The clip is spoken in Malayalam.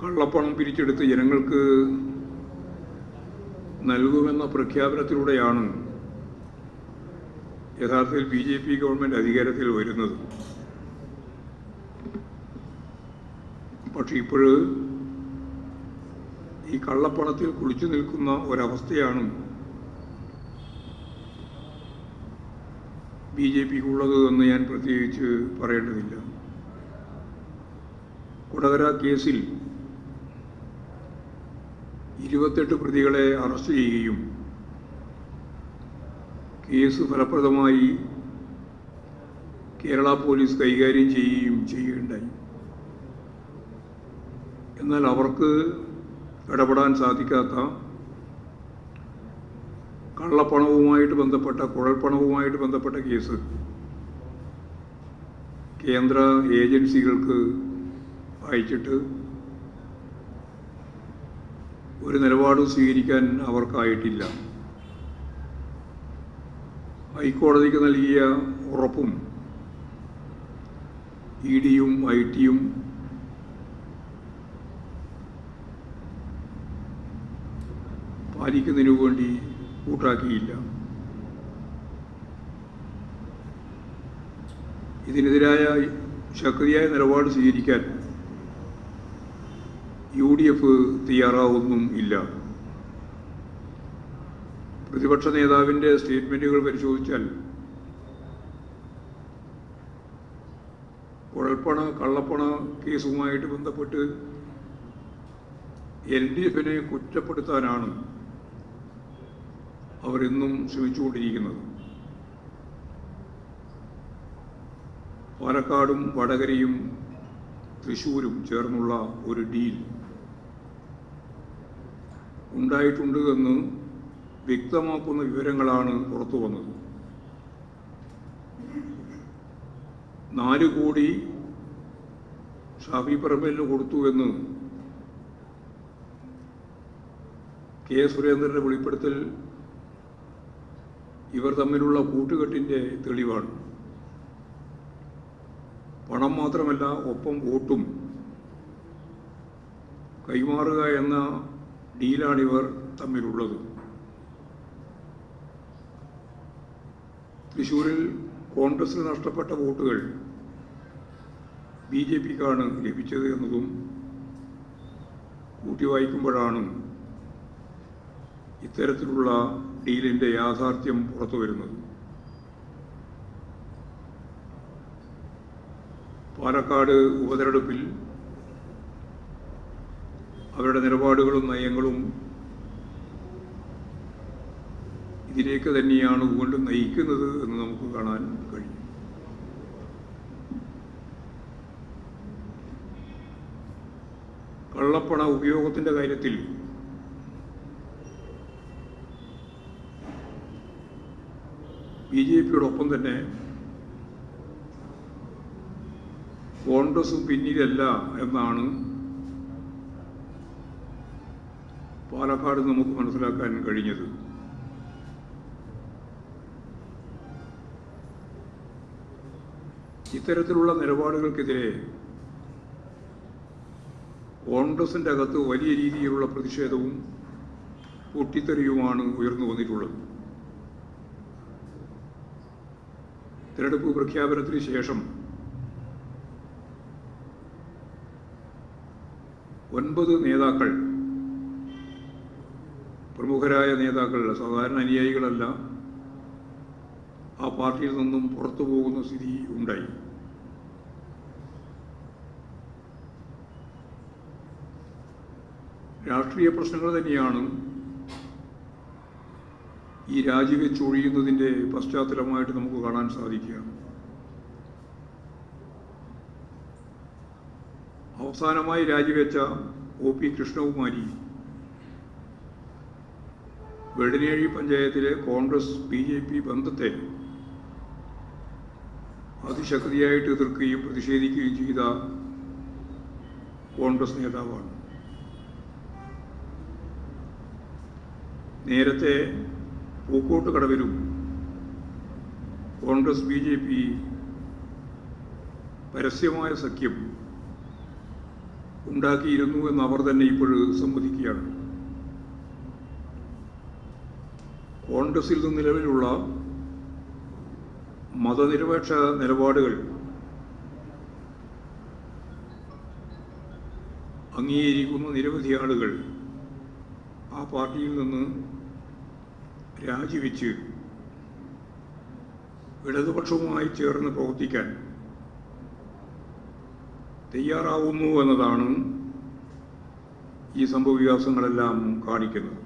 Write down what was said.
കള്ളപ്പണം പിരിച്ചെടുത്ത് ജനങ്ങൾക്ക് നൽകുമെന്ന പ്രഖ്യാപനത്തിലൂടെയാണ് യഥാർത്ഥത്തിൽ ബി ജെ പി ഗവൺമെന്റ് അധികാരത്തിൽ വരുന്നത്. പക്ഷെ ഇപ്പോൾ ഈ കള്ളപ്പണത്തിൽ കുളിച്ചു നിൽക്കുന്ന ഒരവസ്ഥയാണ് ബി ജെ പിക്കുള്ളത് എന്ന് ഞാൻ പ്രത്യേകിച്ച് പറയേണ്ടതില്ല. കൊടകര കേസിൽ ഇരുപത്തെട്ട് പ്രതികളെ അറസ്റ്റ് ചെയ്യുകയും കേസ് ഫലപ്രദമായി കേരള പോലീസ് കൈകാര്യം ചെയ്യുകയും ചെയ്യുകയുണ്ടായി. എന്നാൽ അവർക്ക് ഇടപെടാൻ സാധിക്കാത്ത കള്ളപ്പണവുമായിട്ട് ബന്ധപ്പെട്ട കുഴൽപ്പണവുമായിട്ട് ബന്ധപ്പെട്ട കേസ് കേന്ദ്ര ഏജൻസികൾക്ക് അയച്ചിട്ട് ഒരു നിലപാടും സ്വീകരിക്കാൻ അവർക്കായിട്ടില്ല. ഹൈക്കോടതിക്ക് നൽകിയ ഉറപ്പും ഇ ഡിയും ഐ ടിയും പാലിക്കുന്നതിനു വേണ്ടി കൂട്ടാക്കിയില്ല. ഇതിനെതിരായ ശക്തിയായ നിലപാട് സ്വീകരിക്കാൻ ഡി എഫ് തയ്യാറാവുന്നും ഇല്ല. പ്രതിപക്ഷ നേതാവിന്റെ സ്റ്റേറ്റ്മെന്റുകൾ പരിശോധിച്ചാൽ കുഴൽപ്പണ കള്ളപ്പണ കേസുമായിട്ട് ബന്ധപ്പെട്ട് എൽ ഡി എഫിനെ കുറ്റപ്പെടുത്താനാണ് അവരെന്നും ശ്രമിച്ചുകൊണ്ടിരിക്കുന്നത്. പാലക്കാടും വടകരയും തൃശ്ശൂരും ചേർന്നുള്ള ഒരു ഡീൽ. ഉണ്ടായിട്ടുണ്ട് എന്ന് വ്യക്തമാക്കുന്ന വിവരങ്ങളാണ് പുറത്തു വന്നത്. നാല് കോടി ഷാഫി പറമ്പലിന് കൊടുത്തു എന്ന് കെ സുരേന്ദ്രന്റെ വെളിപ്പെടുത്തൽ ഇവർ തമ്മിലുള്ള കൂട്ടുകെട്ടിന്റെ തെളിവാണ്. പണം മാത്രമല്ല ഒപ്പം വോട്ടും കൈമാറുക എന്ന ഡീലാണിവർ തമ്മിലുള്ളത്. തൃശ്ശൂരിൽ കോൺഗ്രസിന് നഷ്ടപ്പെട്ട വോട്ടുകൾ ബി ജെ പിക്കാണ് ലഭിച്ചത് എന്നതും കൂട്ടി വായിക്കുമ്പോഴാണ് ഇത്തരത്തിലുള്ള ഡീലിന്റെ യാഥാർത്ഥ്യം പുറത്തു വരുന്നത്. പാലക്കാട് ഉപതെരഞ്ഞെടുപ്പിൽ അവരുടെ നിലപാടുകളും നയങ്ങളും ഇതിലേക്ക് തന്നെയാണ് വീണ്ടും നയിക്കുന്നത് എന്ന് നമുക്ക് കാണാൻ കഴിയും. കള്ളപ്പണ ഉപയോഗത്തിന്റെ കാര്യത്തിൽ ബി ജെ പിയോടൊപ്പം തന്നെ കോൺഗ്രസും പിന്നിലല്ല എന്നാണ് പാലക്കാട് നമുക്ക് മനസ്സിലാക്കാൻ കഴിഞ്ഞത് ഇത്തരത്തിലുള്ള നിലപാടുകൾക്കെതിരെ കോൺഗ്രസിന്റെ അകത്ത് വലിയ രീതിയിലുള്ള പ്രതിഷേധവും പൊട്ടിത്തെറിയുമാണ് ഉയർന്നു വന്നിട്ടുള്ളത്. തിരഞ്ഞെടുപ്പ് പ്രഖ്യാപനത്തിന് ശേഷം ഒൻപത് നേതാക്കൾ പ്രമുഖരായ നേതാക്കൾ സാധാരണ അനുയായികളല്ല ആ പാർട്ടിയിൽ നിന്നും പുറത്തു പോകുന്ന സ്ഥിതി ഉണ്ടായി. രാഷ്ട്രീയ പ്രശ്നങ്ങൾ തന്നെയാണ് ഈ രാജിവെച്ചൊഴിയുന്നതിന്റെ പശ്ചാത്തലമായിട്ട് നമുക്ക് കാണാൻ സാധിക്കുക. അവസാനമായി രാജിവെച്ച ഒ പി കൃഷ്ണകുമാരി വെടിനേഴി പഞ്ചായത്തിലെ കോൺഗ്രസ് ബി ജെ പി ബന്ധത്തെ അതിശക്തിയായിട്ട് എതിർക്കുകയും പ്രതിഷേധിക്കുകയും ചെയ്ത കോൺഗ്രസ് നേതാവാണ്. നേരത്തെ പൂക്കോട്ട് കടവിലും കോൺഗ്രസ് ബി ജെ പി പരസ്യമായ സഖ്യം ഉണ്ടാക്കിയിരുന്നു എന്ന് അവർ തന്നെ ഇപ്പോഴും സമ്മതിക്കുകയാണ്. കോൺഗ്രസിൽ നിന്ന് നിലവിലുള്ള മതനിരപേക്ഷ നിലപാടുകൾ അംഗീകരിക്കുന്ന നിരവധി ആളുകൾ ആ പാർട്ടിയിൽ നിന്ന് രാജിവെച്ച് ഇടതുപക്ഷവുമായി ചേർന്ന് പ്രവർത്തിക്കാൻ തയ്യാറാവുന്നു എന്നതാണ് ഈ സംഭവവികാസങ്ങളെല്ലാം കാണിക്കുന്നത്.